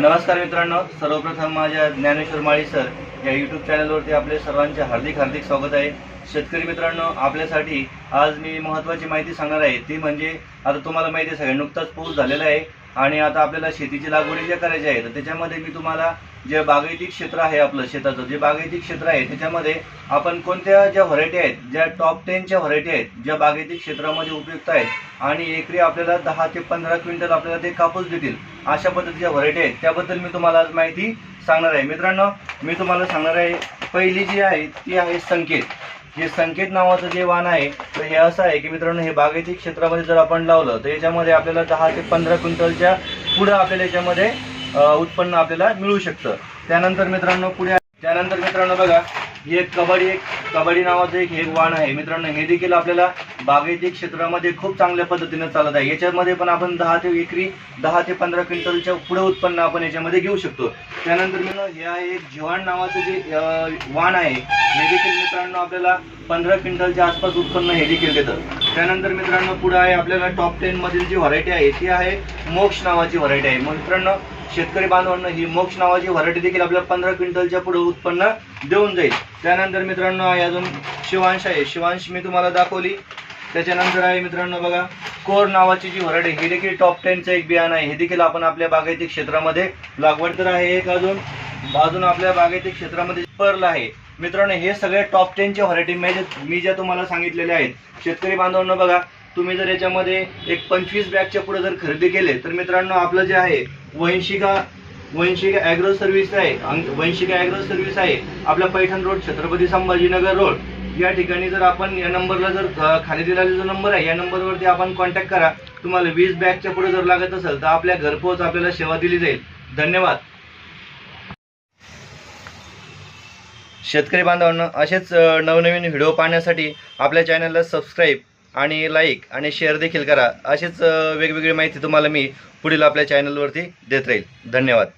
नमस्कार मित्रांनो. सर्वप्रथम माझ्या ज्ञानेश्वर माळी सर या यूट्यूब चॅनलवरती आपले सर्वांचे हार्दिक हार्दिक स्वागत आहे. शेतकरी मित्रांनो आपल्यासाठी आज मी महत्त्वाची माहिती सांगणार आहे. ती म्हणजे आता तुम्हाला माहिती आहे सगळ्या नुकताच पाऊस झालेला आहे आणि आता आपल्याला शेतीची लागवडी ज्या करायची आहे तर त्याच्यामध्ये मी तुम्हाला जे बागायती क्षेत्र आहे आपलं शेताचं जे बागायती क्षेत्र आहे त्याच्यामध्ये आपण कोणत्या ज्या व्हरायटी आहेत ज्या टॉप टेनच्या व्हरायटी आहेत ज्या बागायती क्षेत्रामध्ये उपयुक्त आहेत आणि एकरी आपल्याला दहा ते पंधरा क्विंटल आपल्याला ते कापूस देतील अशा पद्धतीच्या व्हरायटी आहेत. त्याबद्दल मी तुम्हाला आज माहिती सांगणार आहे. मित्रांनो मी तुम्हाला सांगणार आहे पहिली जी आहे ती आहे संकेत. हे संकेत नावाचं जे वाण आहे तर हे असं आहे की मित्रांनो हे बागायती क्षेत्रामध्ये जर आपण लावलं तर याच्यामध्ये आपल्याला दहा ते पंधरा क्विंटलच्या पुढं आपल्याला याच्यामध्ये उत्पन्न आपल्याला मिळू शकतं. त्यानंतर मित्रांनो पुढे त्यानंतर मित्रांनो बघा ही एक कबड्डी एक कबड्डी नावाचं एक हे एक वाण आहे. मित्रांनो हे देखील आपल्याला बागायती क्षेत्रामध्ये खूप चांगल्या पद्धतीने चालत आहे. याच्यामध्ये पण आपण दहा ते एकरी दहा ते पंधरा क्विंटलच्या पुढे उत्पन्न आपण याच्यामध्ये घेऊ शकतो. त्यानंतर मित्रांनो हे आहे एक जिवाण नावाचं जे वाण आहे. हे देखील मित्रांनो आपल्याला पंधरा क्विंटलच्या आसपास उत्पन्न हे देखील देतं. त्यानंतर मित्रांनो पुढे आहे आपल्याला टॉप टेन मधील जी व्हरायटी आहे ती आहे मोक्ष नावाची व्हरायटी आहे. मित्रांनो शेतकरी बांधवांना ही मोक्ष नावाची व्हरायटी देखील आपल्याला पंधरा क्विंटलच्या पुढे उत्पन्न देऊन जाईल. त्यानंतर मित्रांनो आहे अजून शिवांश आहे. शिवांश मी तुम्हाला दाखवली. त्याच्यानंतर आहे मित्रांनो बघा कोर नावाची जी व्हरायटी ही देखील टॉप टेनचं एक बियाणं आहे. हे देखील आपण आपल्या बागायती क्षेत्रामध्ये लागवड तर आहे एक अजून. अजून आपल्या बागायती क्षेत्रामध्ये पर्ल आहे. मित्रांनो हे सगळे टॉप टेनच्या व्हरायटी मी मी ज्या तुम्हाला सांगितलेल्या आहेत. शेतकरी बांधवांना बघा तुम्ही जर याच्यामध्ये एक पंचवीस बॅगच्या पुढे जर खरेदी केले तर मित्रांनो आपलं जे आहे वंशिका वंशिका ॲग्रो सर्व्हिस आहे वंशिका ॲग्रो सर्व्हिस आहे आपला पैठण रोड छत्रपती संभाजीनगर रोड. या ठिकाणी जर आपण या नंबरला जर खाली दिलेला जो नंबर आहे या नंबरवरती आपण कॉन्टॅक्ट करा. तुम्हाला वीस बॅगच्या पुढे जर लागत असेल तर आपल्या घरपोच आपल्याला सेवा दिली जाईल. धन्यवाद. शेतकरी बांधवांना असेच नवनवीन व्हिडिओ पाहण्यासाठी आपल्या चॅनलला सबस्क्राईब आणि लाईक आणि शेअर देखील करा. अशीच वेगवेगळी माहिती तुम्हाला मी पुढील आपल्या चॅनलवरती देत राहील. धन्यवाद.